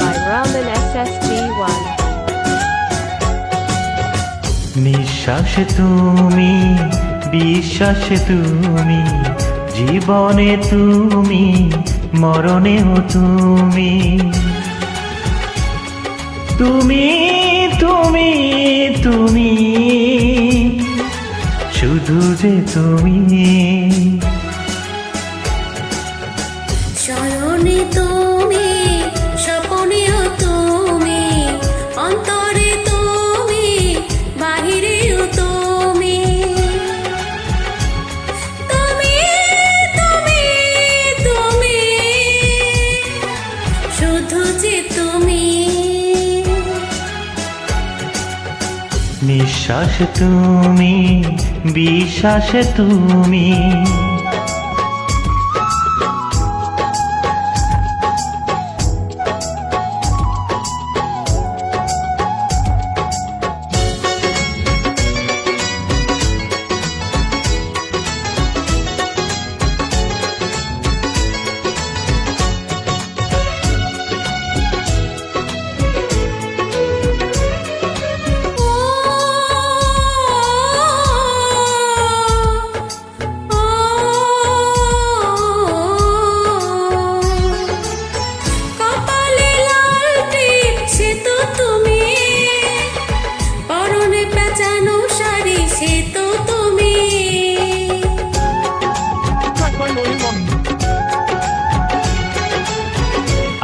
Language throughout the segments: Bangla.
by Raman নিঃশ্বাসে তুমি বিশ্বাসে তুমি জীবনে তুমি মরণেও তুমি। তুমি তুমি তুমি শুধু যে তুমি। চরণে তুমি তুমি বাহিরেও তুমি তুমি শুধু যে তুমি। নিঃশ্বাসে তুমি বিশ্বাসে তুমি।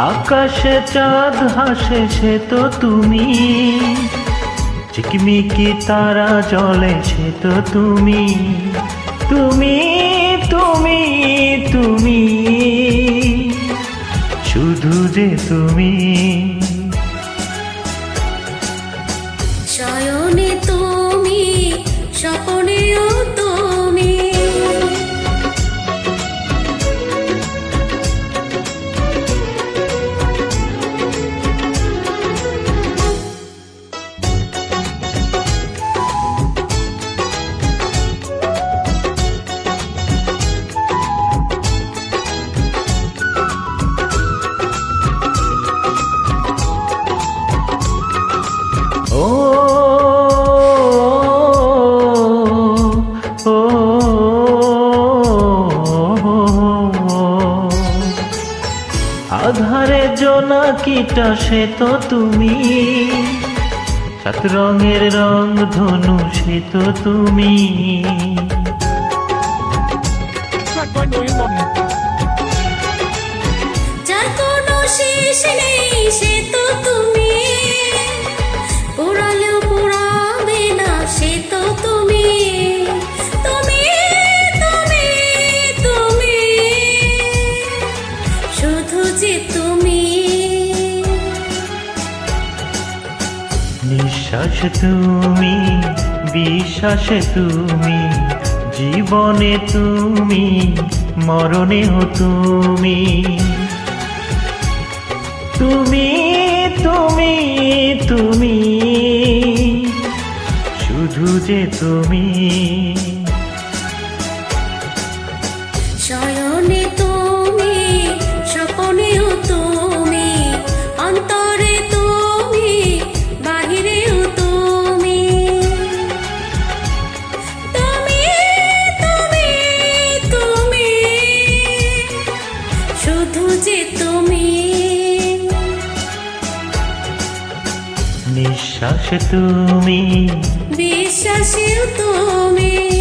আকাশে চাঁদ হাসে, সে তো তুমি। চিকমিকি তারা জলে সে তো তুমি। তুমি তুমি তুমি। শুধু যে তুমি। জোনাকিটা সে তো তুমি? সাত রঙের রং ধনু সে তো তুমি। নিঃশ্বাস তুমি, বিশ্বাস তুমি, জীবনে তুমি, মরণেও তুমি। তুমি তুমি তুমি, শুধু যে তুমি। শয়নে তুমি, স্বপনেও তুমি নিঃশ্বাস তুমি। বিশ্বাসেও তুমি।